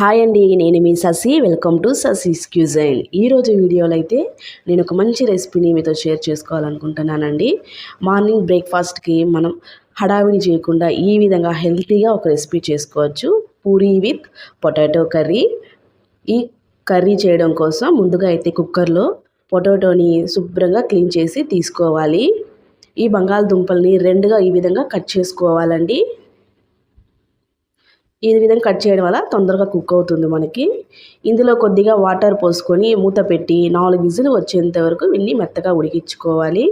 Hi అండి నేను మీ Sasi. Welcome to Sasi's cuisine ఈరోజు వీడియోలో అయితే నేను ఒక మంచి రెసిపీని మీతో షేర్ చేసుకోవాలనుకుంటున్నానండి. మార్నింగ్ బ్రేక్ఫాస్ట్కి మనం హడావిడి చేయకుండా ఈ విధంగా హెల్తీగా ఒక రెసిపీ చేసుకోవచ్చు. పూరీ విత్ పొటాటో కర్రీ ఈ కర్రీ చేయడం కోసం ముందుగా అయితే కుక్కర్లో పొటాటోని శుభ్రంగా క్లీన్ చేసి తీసుకోవాలి. ఈ బంగాళదుంపల్ని రెండుగా ఈ విధంగా కట్ చేసుకోవాలండి. ఈ విధంగా కట్ చేయడం వల్ల తొందరగా కుక్ అవుతుంది మనకి. ఇందులో కొద్దిగా వాటర్ పోసుకొని మూత పెట్టి నాలుగు విజులు వచ్చేంత వరకు వీన్ని మెత్తగా ఉడికించుకోవాలి.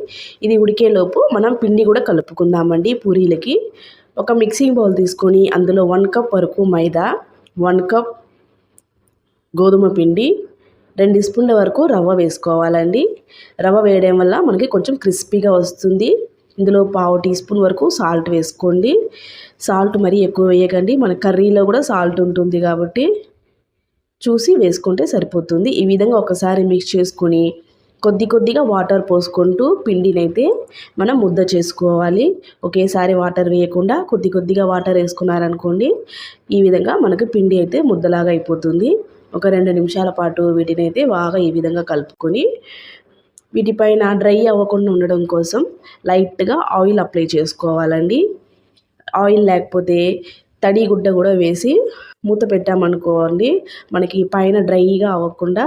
ఇది ఉడికేలోపు మనం పిండి కూడా కలుపుకుందామండి పూరీలకి. ఒక మిక్సింగ్ బౌల్ తీసుకొని అందులో వన్ కప్ వరకు మైదా వన్ కప్ గోధుమ పిండి రెండు స్పూన్ల వరకు రవ్వ వేసుకోవాలండి. రవ్వ వేయడం వల్ల మనకి కొంచెం క్రిస్పీగా వస్తుంది. ఇందులో పావు టీ స్పూన్ వరకు సాల్ట్ వేసుకోండి. సాల్ట్ మరీ ఎక్కువ వేయకండి. మన కర్రీలో కూడా సాల్ట్ ఉంటుంది కాబట్టి చూసి వేసుకుంటే సరిపోతుంది. ఈ విధంగా ఒకసారి మిక్స్ చేసుకొని కొద్ది కొద్దిగా వాటర్ పోసుకుంటూ పిండినైతే మనం ముద్ద చేసుకోవాలి. ఒకేసారి వాటర్ వేయకుండా కొద్ది కొద్దిగా వాటర్ వేసుకున్నారనుకోండి ఈ విధంగా మనకు పిండి అయితే ముద్దలాగా అయిపోతుంది. ఒక రెండు నిమిషాల పాటు వీటిని అయితే బాగా ఈ విధంగా కలుపుకొని వీటిపైన డ్రై అవ్వకుండా ఉండడం కోసం లైట్గా ఆయిల్ అప్లై చేసుకోవాలండి. ఆయిల్ లేకపోతే తడి గుడ్డ కూడా వేసి మూత పెట్టామనుకోండి మనకి పైన డ్రైగా అవ్వకుండా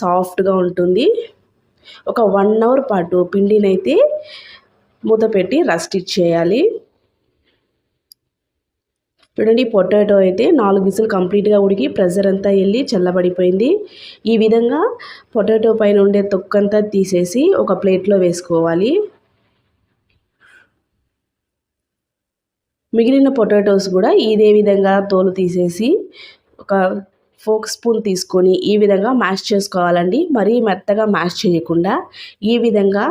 సాఫ్ట్గా ఉంటుంది. ఒక వన్ అవర్ పాటు పిండినైతే మూత పెట్టి రస్ట్ ఇచ్చేయాలి. చూడండి పొటాటో అయితే నాలుగు విసులు కంప్లీట్గా ఉడికి ప్రెషర్ అంతా వెళ్ళి చల్లబడిపోయింది. ఈ విధంగా పొటాటో పైన ఉండే తొక్కంతా తీసేసి ఒక ప్లేట్లో వేసుకోవాలి. మిగిలిన పొటాటోస్ కూడా ఇదే విధంగా తోలు తీసేసి ఒక ఫోక్ స్పూన్ తీసుకొని ఈ విధంగా మ్యాష్ చేసుకోవాలండి. మరీ మెత్తగా మ్యాష్ చేయకుండా ఈ విధంగా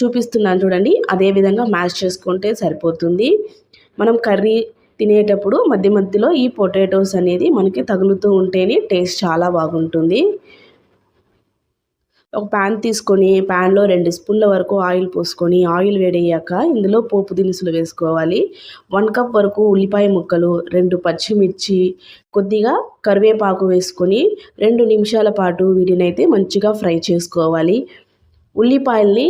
చూపిస్తున్నాను చూడండి అదే విధంగా మ్యాష్ చేసుకుంటే సరిపోతుంది. మనం కర్రీ తినేటప్పుడు మధ్య మధ్యలో ఈ పొటాటోస్ అనేది మనకి తగులుతూ ఉంటేనే టేస్ట్ చాలా బాగుంటుంది. ఒక ప్యాన్ తీసుకొని ప్యాన్లో రెండు స్పూన్ల వరకు ఆయిల్ పోసుకొని ఆయిల్ వేడయ్యాక ఇందులో పోపు దినుసులు వేసుకోవాలి. వన్ కప్ వరకు ఉల్లిపాయ ముక్కలు రెండు పచ్చిమిర్చి కొద్దిగా కరివేపాకు వేసుకొని రెండు నిమిషాల పాటు వీటిని అయితే మంచిగా ఫ్రై చేసుకోవాలి. ఉల్లిపాయల్ని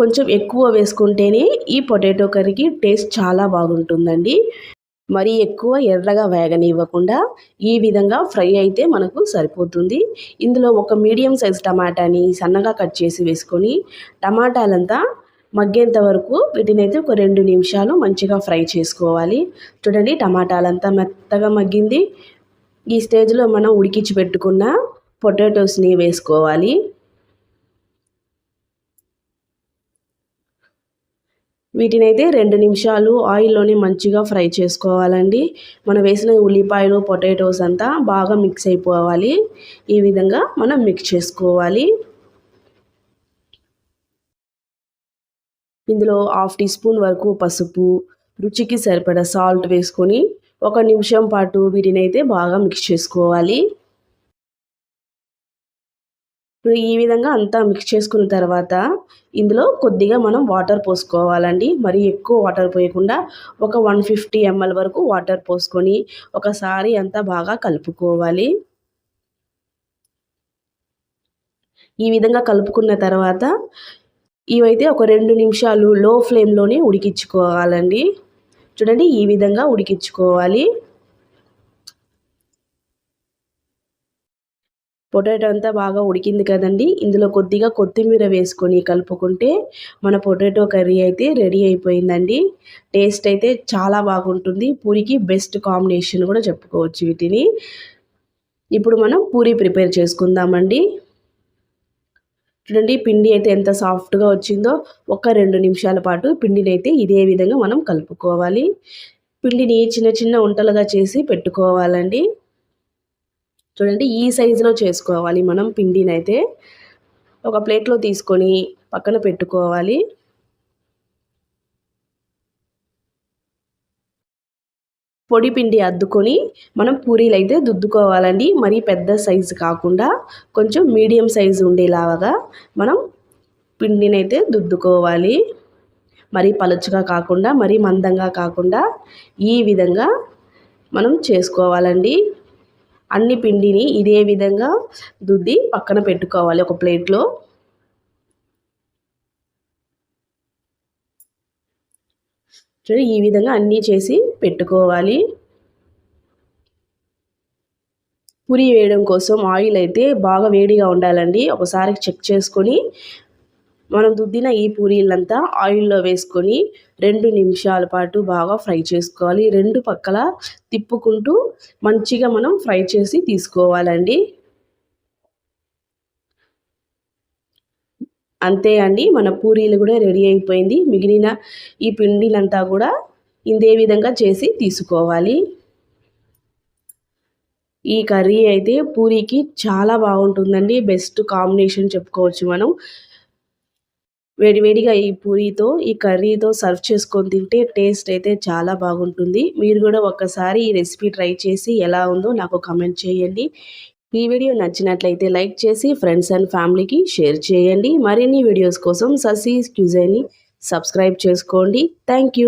కొంచెం ఎక్కువ వేసుకుంటేనే ఈ పొటాటో కర్రీకి టేస్ట్ చాలా బాగుంటుందండి. మరీ ఎక్కువ ఎర్రగా వేగనివ్వకుండా ఈ విధంగా ఫ్రై అయితే మనకు సరిపోతుంది. ఇందులో ఒక మీడియం సైజ్ టమాటాని సన్నగా కట్ చేసి వేసుకొని టమాటాలంతా మగ్గేంత వరకు వీటినైతే ఒక రెండు నిమిషాలు మంచిగా ఫ్రై చేసుకోవాలి. చూడండి టమాటాలంతా మెత్తగా మగ్గింది. ఈ స్టేజ్లో మనం ఉడికించి పెట్టుకున్న పొటాటోస్ని వేసుకోవాలి. వీటినైతే రెండు నిమిషాలు ఆయిల్లోనే మంచిగా ఫ్రై చేసుకోవాలండి. మనం వేసిన ఉల్లిపాయలు పొటాటోస్ అంతా బాగా మిక్స్ అయిపోవాలి. ఈ విధంగా మనం మిక్స్ చేసుకోవాలి. ఇందులో హాఫ్ టీ స్పూన్ వరకు పసుపు రుచికి సరిపడా సాల్ట్ వేసుకొని ఒక నిమిషం పాటు వీటినైతే బాగా మిక్స్ చేసుకోవాలి. ఇప్పుడు ఈ విధంగా అంతా మిక్స్ చేసుకున్న తర్వాత ఇందులో కొద్దిగా మనం వాటర్ పోసుకోవాలండి. మరి ఎక్కువ వాటర్ పోయకుండా ఒక వన్ ఫిఫ్టీ ఎంఎల్ వరకు వాటర్ పోసుకొని ఒకసారి అంతా బాగా కలుపుకోవాలి. ఈ విధంగా కలుపుకున్న తర్వాత ఇవైతే ఒక రెండు నిమిషాలు లో ఫ్లేమ్లోనే ఉడికించుకోవాలండి. చూడండి ఈ విధంగా ఉడికించుకోవాలి. పొటాటో అంతా బాగా ఉడికింది కదండి. ఇందులో కొద్దిగా కొత్తిమీర వేసుకొని కలుపుకుంటే మన పొటాటో కర్రీ అయితే రెడీ అయిపోయిందండి. టేస్ట్ అయితే చాలా బాగుంటుంది. పూరికి బెస్ట్ కాంబినేషన్ కూడా చెప్పుకోవచ్చు వీటిని. ఇప్పుడు మనం పూరి ప్రిపేర్ చేసుకుందామండి. చూడండి పిండి అయితే ఎంత సాఫ్ట్గా వచ్చిందో ఒక రెండు నిమిషాల పాటు పిండిని అయితే ఇదే విధంగా మనం కలుపుకోవాలి. పిండిని చిన్న చిన్న ఉంటలుగా చేసి పెట్టుకోవాలండి. చూడండి ఈ సైజులో చేసుకోవాలి మనం పిండిని అయితే ఒక ప్లేట్లో తీసుకొని పక్కన పెట్టుకోవాలి. పొడి పిండి అద్దుకొని మనం పూరీలు అయితే దుద్దుకోవాలండి. మరీ పెద్ద సైజు కాకుండా కొంచెం మీడియం సైజు ఉండేలాగా మనం పిండిని అయితే దుద్దుకోవాలి. మరీ పలుచగా కాకుండా మరీ మందంగా కాకుండా ఈ విధంగా మనం చేసుకోవాలండి. అన్ని పిండిని ఇదే విధంగా దుద్ది పక్కన పెట్టుకోవాలి ఒక ప్లేట్లో. చూడండి ఈ విధంగా అన్నీ చేసి పెట్టుకోవాలి. పూరి వేయడం కోసం ఆయిల్ అయితే బాగా వేడిగా ఉండాలండి. ఒకసారి చెక్ చేసుకొని మనం దుద్దిన ఈ పూరీలంతా ఆయిల్లో వేసుకొని రెండు నిమిషాల పాటు బాగా ఫ్రై చేసుకోవాలి. రెండు పక్కల తిప్పుకుంటూ మంచిగా మనం ఫ్రై చేసి తీసుకోవాలండి. అంతే అండి మన పూరీలు కూడా రెడీ అయిపోయింది. మిగిలిన ఈ పిండిలంతా కూడా ఇదే విధంగా చేసి తీసుకోవాలి. ఈ కర్రీ అయితే పూరీకి చాలా బాగుంటుందండి. బెస్ట్ కాంబినేషన్ చెప్పుకోవచ్చు మనం. వేడివేడిగా ఈ పూరీతో ఈ కర్రీతో సర్వ్ చేసుకొని తింటే టేస్ట్ అయితే చాలా బాగుంటుంది. మీరు కూడా ఒక్కసారి ఈ రెసిపీ ట్రై చేసి ఎలా ఉందో నాకు కమెంట్ చేయండి. ఈ వీడియో నచ్చినట్లయితే లైక్ చేసి ఫ్రెండ్స్ అండ్ ఫ్యామిలీకి షేర్ చేయండి. మరిన్ని వీడియోస్ కోసం ససీ క్యూజైని సబ్స్క్రైబ్ చేసుకోండి. థ్యాంక్